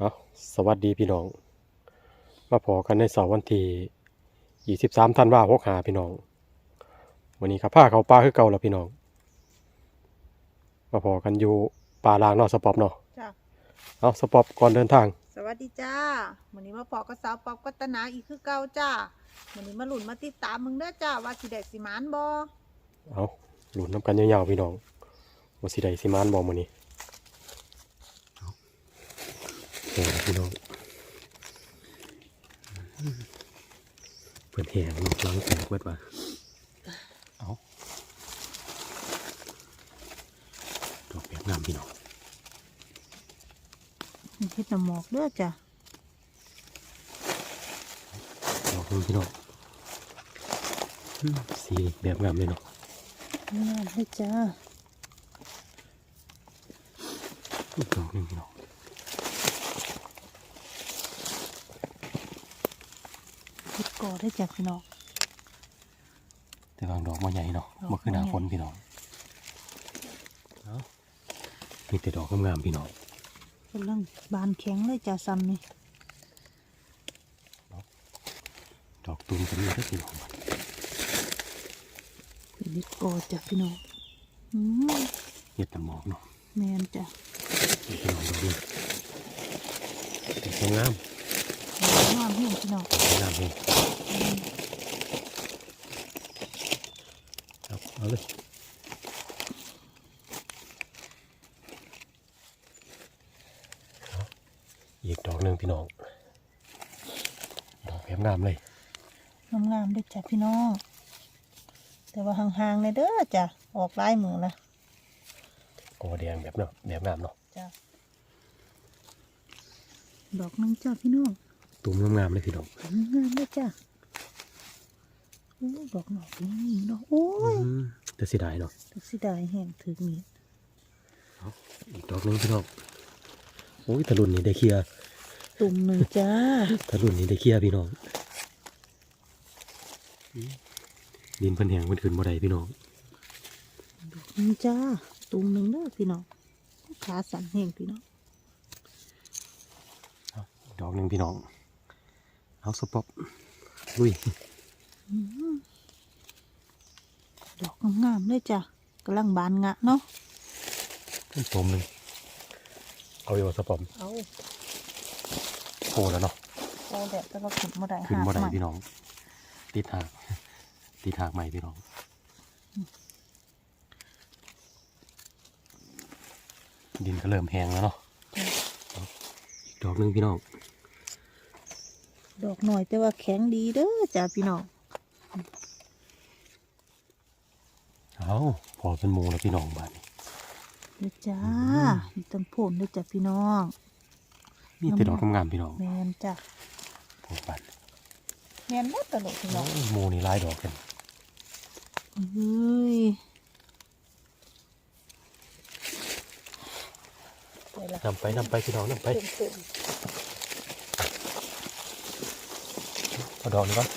เอาสวัสดีพี่น้อง มาพอกันในเสาร์วันที่23ธันวาคม65พี่น้อง วันนี้ครับพาเขาป่าคือเก่าแล้วพี่น้อง มาพอกันอยู่ป่าลางเนาะสปอปเนาะจ้ะเอาสปอปก่อนเดินทาง สวัสดีจ้าวันนี้มาพอกับสาวปอบกัตนาอีกคือเก่าจ้าวันนี้มาหลุนมาติดตามมึงเด้อจ้าว่าสิได้สิหมานบ่เอาหลุนน้ำกันยาวๆพี่น้องว่าสิได้สิมานบอกมื้อนี้เอาแห่ พี่น้องเปิดแห่เนาะหลังแตกเบิดว่าเอาดอกแบบงามพี่น้องมีเฮ็ดน้ำหมอกเด้อจ้าดอกหนึงพี่น้องอืมสีแบบงามเลยเนาะงามให้จ้าอีกดอกหนึงพี่น้อง เฮ็ด ก่อได้อจ้าพี่น้อง แต่บางดอกมาใหญ่เนาะดอกมาคือหนาบ่ใหญ่ฝนพี่น้องเอามีแต่ดอกงามๆพี่น้องกำลังบานแข็งเลยจ้าซ้ำนี่ดอกตูมจะมีได้พี่น้องเป็นเฮ็ดก่อจ้าพี่น้องอืมเห็ดตะหมอกเนาะแม่นจ้านี่พี่น้องดอกนี้ดอกงาม งามเฮียงพี่น้องงามเลยเอาเอาเลยเอาอีกดอกหนึ่งพี่น้อง ดอกแบบงามเลย งามๆเด้อจ้าพี่น้อง แต่ว่าห่างๆเลยเด้อจ้าออกลายมือละกอแดงแบบเนาะแบบงามเนาะจ้าดอกหนึงจ้าพี่น้อง ตูมงามๆเลยพี่น้องงามเลยจ้ะโอ้ยดอกหนอกนี่เนาะโอ้ยอืมแต่เสียดายเนาะดอกสีดายแห้งถือมีดอีกดอกหนึงพี่น้องโอ้ยตะลุนนี่ได้เคลียร์ตุ่มหนึ่งจ้าตะลุนนี่ได้เคลียร์พี่น้องดินเพันแหงมันขึ้นบ่ได้พี่น้องดอกหนึ่งจ้าตุ่มหนึ่งเด้อพี่น้องขาสั่นแห้งพี่น้องเอาอีกดอกหนึ่งพี่น้อง เอาสปอปลุยอื้อหือดอกงามๆเลยจ้ะกำลังบานงะเนาะต้นโสมหนึ่งเอาอยู่สปอปเอาโผล่แล้วเนาะเอาแดดแต่ว่าขึ้นบ่ได้ขึ้นบ่ได้หากพี่น้อง ติดหากติดหากใหม่พี่น้องดินก็เริ่มแห้งแล้วเนาะเอาอีกดอกหนึ่งพี่น้อง ดอกหน่อยแต่ว่าแข็งดีเด้อจ้าพี่น้องเอาพอเป็นหมูแล้วพี่น้องบ้านนี้เด้อจ้าอืมมีต้นโพนเด้อจ้าพี่น้องมีแต่ดอกงามๆพี่น้องแมนจ้ะพวกบ้านแมนบ่ตลกพี่น้องโอ้ยหมูนี่หลายดอกกันเฮ้ยไปละนำไปนำไปพี่น้องนำไป เต็มเต็มเอาดอกนี้ก่อน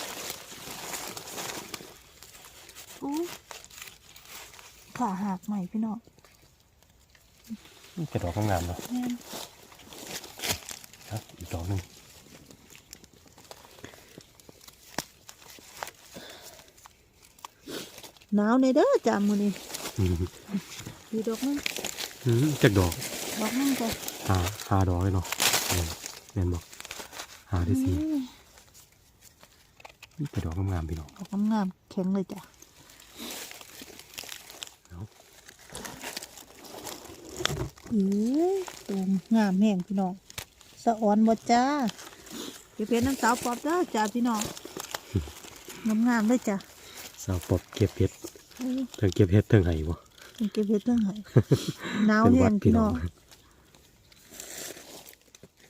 อู้ขาหักใหม่พี่น้องมีแต่ดอกงามๆเนาะแม่นครับอีกดอกหนึ่งหนาวในเด้อจ้ามื้อนี้อืมดีดอกนึงอืมจากดอก ดอกนึงจ้ะหาหาดอกเลยเนาะแม่นแม่นบอกหาได้สิอืมมี แต่ดอกงามๆพี่น้องดอกงามๆแข็งเลยจ้ะเอาเอ้ยตูมงามแห้งพี่น้องสะอ่อนบ่จ้าเก็บเพชรน้ำสาวปอบเด้อจ้าพี่น้องงามๆเลยจ้ะสาวปอบเก็บเห็ดโอ้ยเทิงเก็บเห็ดเทิงไห้บ่เก็บเพชรเรื่องไหนหนาวเป็นแห้วังดพี่พี่น้น้อองง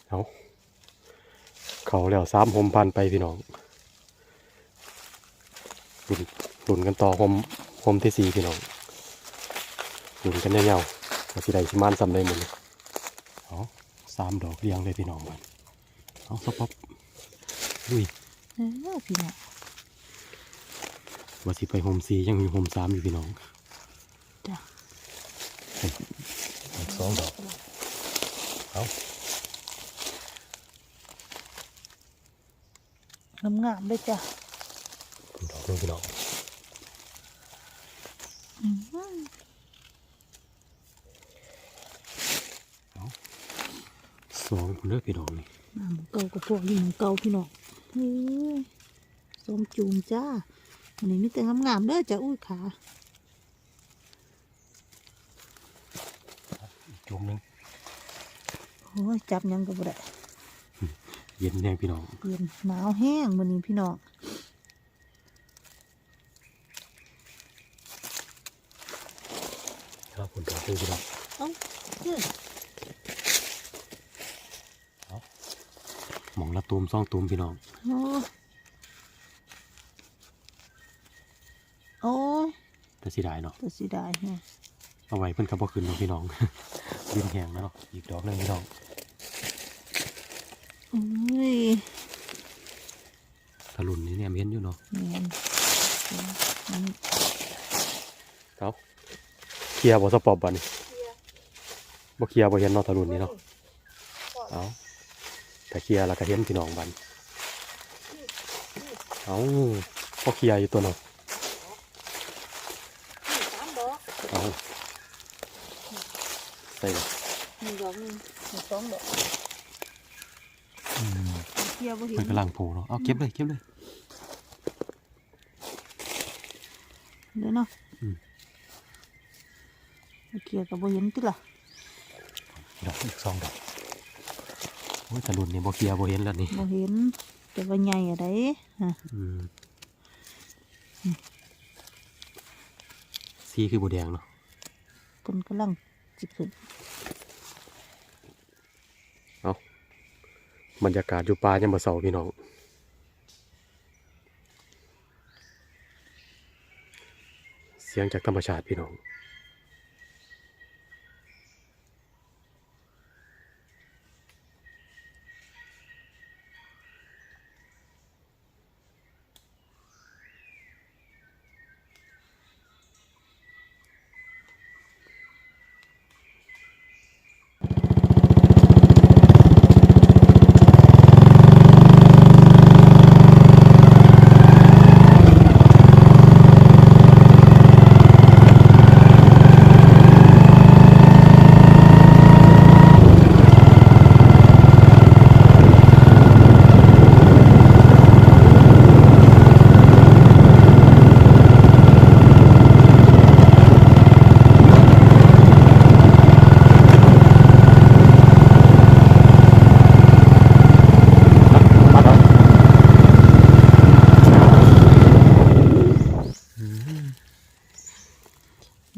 เอาเขาแล้วสามหมพันไปพี่น้องหุ่นหลุนกันต่อคมคมที่สี่พี่น้องหลุนกันเงาๆกระสีใดชิมานซ้ำได้หมดเลยเอาสามดอกเรียงเลยพี่น้องมันเอาสป๊อปดุยเออพี่น้องว่าสิไปโฮมสียังมีโฮมสามอยู่พี่น้องจ้ะสองดอกเอาน้ำงามๆเลยจ้ะ ดอกนึงพี่น้องอืมสองคนเด้อพี่น้องนี่น้ำเก่ากับพวกหินเก่าพี่น้องเฮ้ยส้มจูงจ้าอันนี้มีแต่งามๆเด้อจ้ะอุ้ยขาอีกจุ่มหนึงโอ้ยจับหยังก็บ่ได้เย็นแน่พี่น้องเย็นหนาวแห้งมื้อนี้พี่น้อง ครับคนดอกนึงพี่น้องเอ้าเฮ้ยหมองละตูมสองตูมพี่น้องโอ้โอ้ยแต่สิได้เนาะแต่สิได้แฮะเอาไว้เพิ่นก็บ่ขึ้นเนาะพี่น้องดินแห้งแล้วเนาะอีกดอกหนึงพี่น้องโอ้ยตะลุนนี่เนี่ยเห็นอยู่เนาะแม่นมันเอาเค ลียร์บ่สปอบบัดนี้บ่เคลียร์บ่เห็นเนาะตะลุนนี่เนาะเอาแต่เคลียร์แล้วก็เห็นพี่น้องบัดเอาพอเคลียร์อยู่ตัวเนาะสามดอกเอาใส่เลยหนึ่งดอกหนึ่งหนึ่งสองดอกอืมเทียบบ่เห็มันนกำลังโผล่เนาะเอาเก็บเลยเก็บเลยเด้อเนาะอืม เกียกับบ่เห็นติล่ะดอกอีกสองดอกโอ้ยตะลุนนี่บ่เคลียร์บ่เห็นแล้วนี่บ่เห็นแต่ว่าใหญ่อะไดฮะอืมสีคือบัวแดงเนาะเพิ่นกำลังจิขึ้นบรรยากาศอยู่ป่ายามมื้อเช้าพี่น้องเสียงจากธรรมชาติพี่น้อง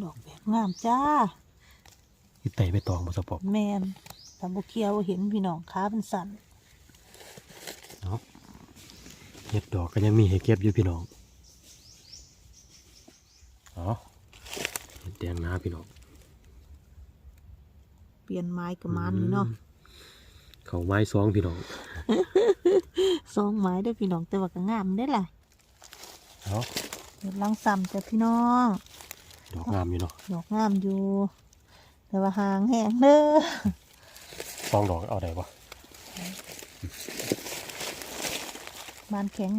ดอก แบบงามจ้าอีไตไปตองบ่สปอบแม่นถ้าบ่เคียวบ่เห็นพี่น้องขาเป็นสั่นเนาะเห็ดดอกก็ยังมีให้เก็บอยู่พี่น้องเอ๋อเห็ดแดงนาพี่น้องเปลี่ยนไม้กับมันนี่เนาะเขาไม้ซองพี่น้องสองไม้เด้อพี่น้องแต่ว่าก็งามเด้อล่ะเนาะเฮ็ดลังซ้ำจ้ะพี่น้อง ดอกงามอยู่เนาะดอกงามอยู่แต่ว่าหางแห้งเด้อซองดอกเอาได้ปะบานแข็ง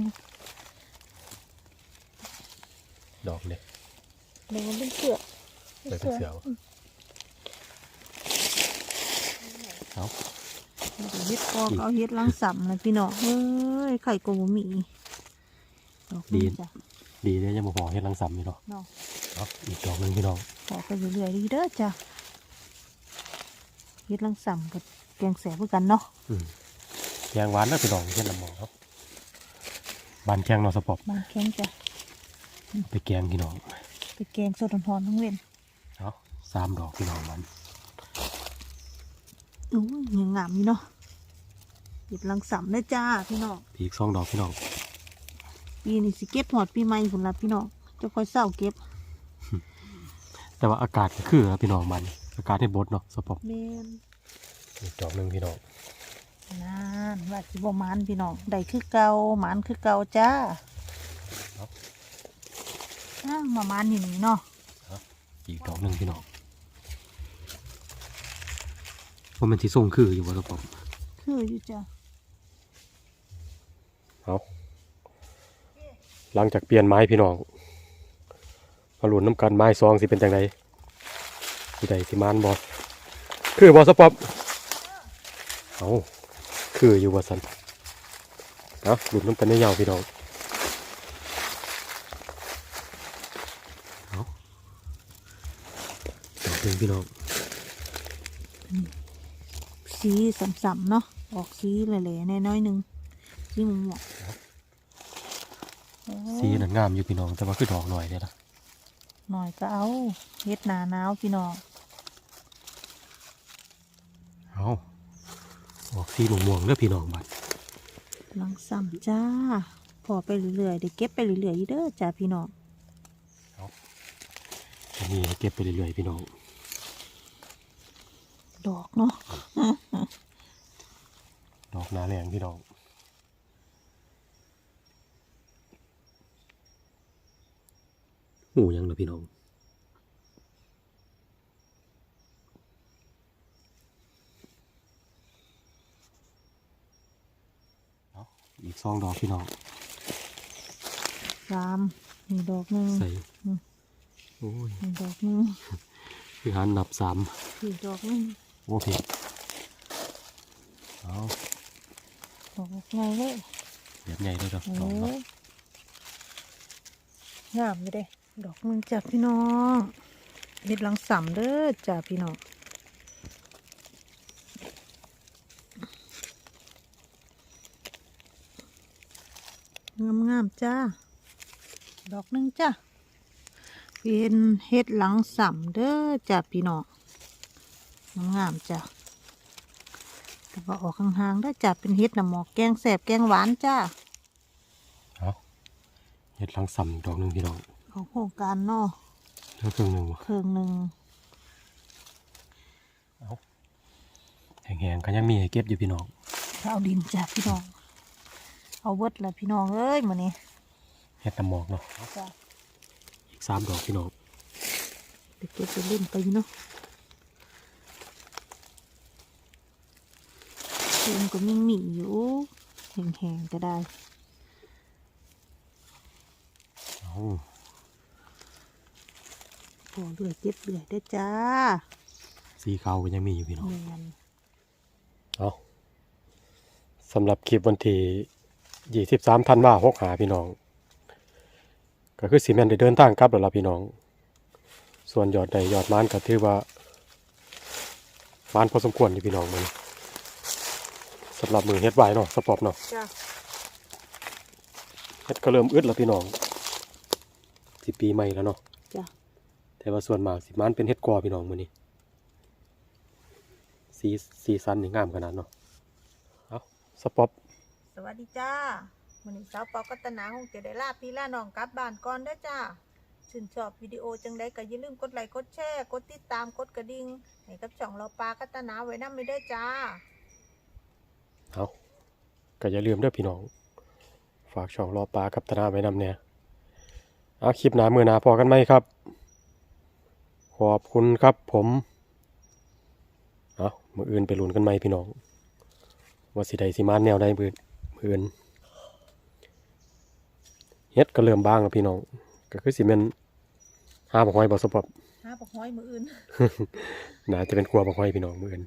ดอกเนี่ยเลยมันเป็นเสือกไปเป็นเสือวะเอาเดี๋ยวเฮ็ดกอกเอาเฮ็ดลังสัมนะพี่น้องเฮ้ยไข่กบหมีดอกนี้จ้ะดีเนี่ยยังบ่พอเฮ็ดรังสรรค์อยู่เนาะ เนาะเอาอีกดอกหนึงพี่น้องขอไปเรื่อยๆดีเด้อจ้ะเฮ็ดลังสัมกับแกงแสบเพื่อกันเนาะอืมแกงหวานแล้วพี่น้องเฮ็ดละหมอครับบานแกงเนาะสปอบ บานแข็งจ้ะเอาไปแกงพี่น้อง ไปแกงสดร้อนๆทั้งเว้นเอาสามดอกพี่น้องมันอู้ยยังงามอยู่เนาะเฮ็ดลังสัมเลยจ้าพี่น้องอีกสองดอกพี่น้องปีนี้สิเก็บหอดปีใหม่พุ่นละพี่น้องจะค่อยเศร้าเก็บ แต่ว่าอากาศก็คือครับพี่น้องมันอากาศให้บดเนาะสปอบแม่นอีกดอกหนึงพี่น้องนานว่าสิบ่หมานพี่น้องได้คือเก่าหมานคือเก่าจ้าอ้าวมาหมานนี่นี่เนาะอีกดอกหนึงพี่น้องว่ามันสิส่งคืออยู่บ่สปอบคืออยู่จ้ะเอาหลังจากเปลี่ยนไม้พี่น้อง มาหลุนน้ำกันไม้ซองสิเป็นจังไดสิใดสิมานบอคือบอสปอบเอาคืออยู่ว่าสันเอาหลุนน้ำกันได้ยาวพี่น้องเอาดอกหนึ่งพี่น้องสีสัมๆเนาะออกสีแหล่ๆน้อยๆหนึงสีม่วงๆโอ้สีนั้นงามอยู่พี่น้องแต่ว่าคือดอกหน่อยเนี่ยละ หน่อยก็เอาเฮ็ดหนาหนาวพี่น้องเอาออกสีม่วงๆเด้อพี่น้องบัดลังซ้ำจ้าพอไปเรื่อยๆได้เก็บไปเรื่อยๆอยู่เด้อจ้าพี่น้องอันนี้เก็บไปเรื่อยๆพี่น้อง ดอกเนาะดอกหนาแรงพี่น้อง หูยังเหรอพี่น้องเอาอีกสองดอกพี่น้องสามนี่ดอกหนึ่งใส่อืมโอ้ยนี่ดอกหนึ่งคือหันนับสามสี่ดอกหนึ่งโอเคเอาดอกไงเลยแบบใหญ่เลยดอกโอ้ดอกเนาะยงามเลยเด้ ดอกหนึ่งจ้าพี่น้องเฮ็ดหลังซ้ำเด้อจ้าพี่น้องงามๆจ้าดอกหนึ่งจ้าเป็นเฮ็ดหลังซ้ำเด้อจ้าพี่น้องงามๆจ้าแต่ว่าออกห่างๆได้จ้าเป็นเฮ็ดน้ำหมอกแกงแสบแกงหวานจ้าเอาเห็ดหลังสัมดอกหนึ่งพี่น้อง ของโครงการเนาะเท่าครึ่งหนึ่งวะเครื่องหนึ่งแห้งๆก็ยังมีให้เก็บอยู่พี่น้องเอาดินจ้ะพี่น้อง เอาเวิดละพี่น้องเอ้ยมื้อนี้เห็ดน้ำหมอกเนาะจ้ะอีกสามดอกพี่น้องไปเก็บไปเล่นไปอยู่เนาะเินก็ยังมีอยู่แห้งๆก็ได้เอาพ อเรื่อยเก็บเรื่อยได้อจ้าสีขาวก็ยังมีอยู่พี่น้องเนียนเอาสำหรับคลิปวันที่ยี่สิบสามธันวาหกหาพี่น้อง ก็คือสีแมนได้เดินทางกลับแล้วล่ะพี่น้อง ส่วนยอดใดยอดมานก็ถือว่ามานพอสมควรอยู่พี่น้องมันสำหรับมือเฮ็ดไว้เนาะสปอบเนาะจ้าเฮ็ดก็เริ่มอึดแล้วพี่น้องสิปีใหม่แล้วเนาะจ้า แต่ว่าส่วนมากสิมันเป็นเฮ็ดกอพี่น้องมื้อนี้สีสีสันนี่งามขนาดเนาะเอาสปอปสวัสดีจ้ามื้อนี้สาวปอกัตนาคงจะได้ลาพี่ลาน้องกลับบ้านก่อนเด้อจ้าชื่นชอบวิดีโอจังไดก็อย่าลืมกดไลค์กดแชร์กดติดตามกดกระดิ่งให้กับช่องเราปากัตนาไว้นำไม่ได้อจ้าเอาก็อย่าลืมเด้อพี่น้อง ฝากช่องรอปลากับธนาไว้นำเนี่ยเอาคลิปหน้ามือหน้าพอกันไหมครับ ขอบคุณครับผมเอามืออื่นไปลุ้นกันไหมพี่น้อง ว่าสิใดสิมาแนวใดมือมืออื่นเฮ็ดก็เริ่มบ้างแล้วพี่น้อง ก็คือสิแม่นหาบักหอยบ่สปอบหาปลาห้อยมืออื่นน่าจะเป็นครัวบักหอยพี่น้องมืออื่น